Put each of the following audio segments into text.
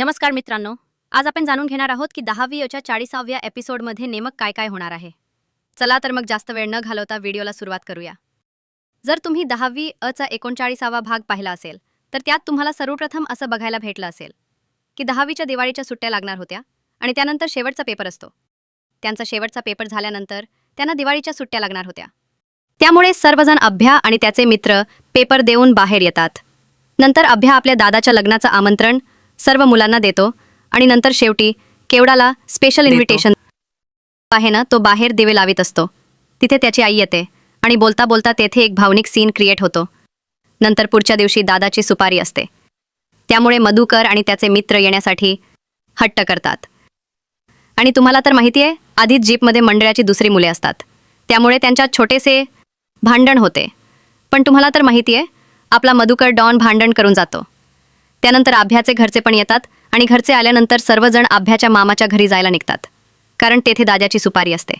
नमस्कार मित्रांनो. आज आपण जाणून घेणार आहोत की दहावी अच्या चाळीसाव्या एपिसोडमध्ये नेमक काय काय होणार आहे. चला तर मग जास्त वेळ न घालवता व्हिडिओला सुरुवात करूया. जर तुम्ही दहावी अचा एकोणचाळीसावा भाग पाहिला असेल तर त्यात तुम्हाला सर्वप्रथम असं बघायला भेटलं असेल की दहावीच्या दिवाळीच्या सुट्ट्या लागणार होत्या आणि त्यानंतर शेवटचा पेपर असतो. त्यांचा शेवटचा पेपर झाल्यानंतर त्यांना दिवाळीच्या सुट्ट्या लागणार होत्या. त्यामुळे सर्वजण अभ्या आणि त्याचे मित्र पेपर देऊन बाहेर येतात. नंतर अभ्या आपल्या दादाच्या लग्नाचं आमंत्रण सर्व मुलांना देतो. आणि नंतर शेवटी केवडाला स्पेशल. इन्व्हिटेशन आहे ना तो बाहेर दिवे लावित असतो. तिथे त्याची आई येते आणि बोलता बोलता तेथे एक भावनिक सीन क्रिएट होतो. नंतर पुढच्या दिवशी दादाची सुपारी असते. त्यामुळे मधुकर आणि त्याचे मित्र येण्यासाठी हट्ट करतात. आणि तुम्हाला तर माहिती आहे आधीच जीपमध्ये मंडळाची दुसरी मुले असतात. त्यामुळे त्यांच्यात छोटेसे भांडण होते. पण तुम्हाला तर माहिती आहे आपला मधुकर डॉन भांडण करून जातो. त्यानंतर आभ्याचे घरचे पण येतात आणि घरचे आल्यानंतर सर्वजण आभ्याच्या मामाच्या घरी जायला निघतात कारण तेथे दादाची सुपारी असते.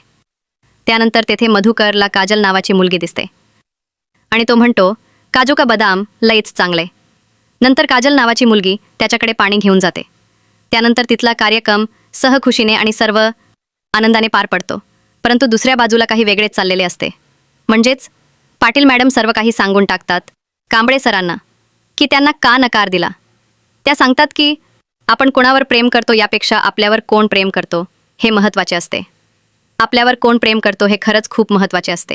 त्यानंतर तेथे मधुकरला काजल नावाची मुलगी दिसते. आणि तो म्हणतो काजू का बदाम? लयच चांगले. नंतर काजल नावाची मुलगी त्याच्याकडे पाणी घेऊन जाते. त्यानंतर तिथला कार्यक्रम सहखुशीने आणि सर्व आनंदाने पार पडतो. परंतु दुसऱ्या बाजूला काही वेगळेच चाललेले असते. म्हणजेच पाटील मॅडम सर्व काही सांगून टाकतात कांबळे सरांना की त्यांना का नकार दिला? त्या सांगतात की आपण कोणावर प्रेम करतो यापेक्षा आपल्यावर कोण प्रेम करतो हे महत्त्वाचे असते. आपल्यावर कोण प्रेम करतो हे खरंच खूप महत्त्वाचे असते.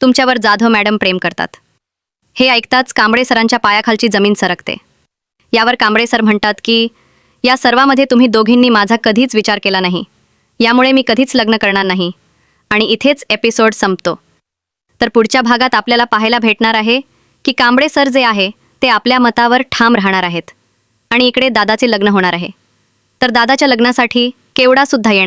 तुमच्यावर जाधव मॅडम प्रेम करतात. हे ऐकताच कांबळे सरांच्या पायाखालची जमीन सरकते. यावर कांबळे सर म्हणतात की या सर्वामध्ये तुम्ही दोघींनी माझा कधीच विचार केला नाही. यामुळे मी कधीच लग्न करणार नाही. आणि इथेच एपिसोड संपतो. तर पुढच्या भागात आपल्याला पाहायला भेटणार आहे की कांबळे सर जे आहे ते आपल्या मतावर ठाम राहणार आहेत. आणि इकडे दादाचे लग्न होणार आहे. तर दादाच्या लग्नासाठी केवडासुद्धा येणार.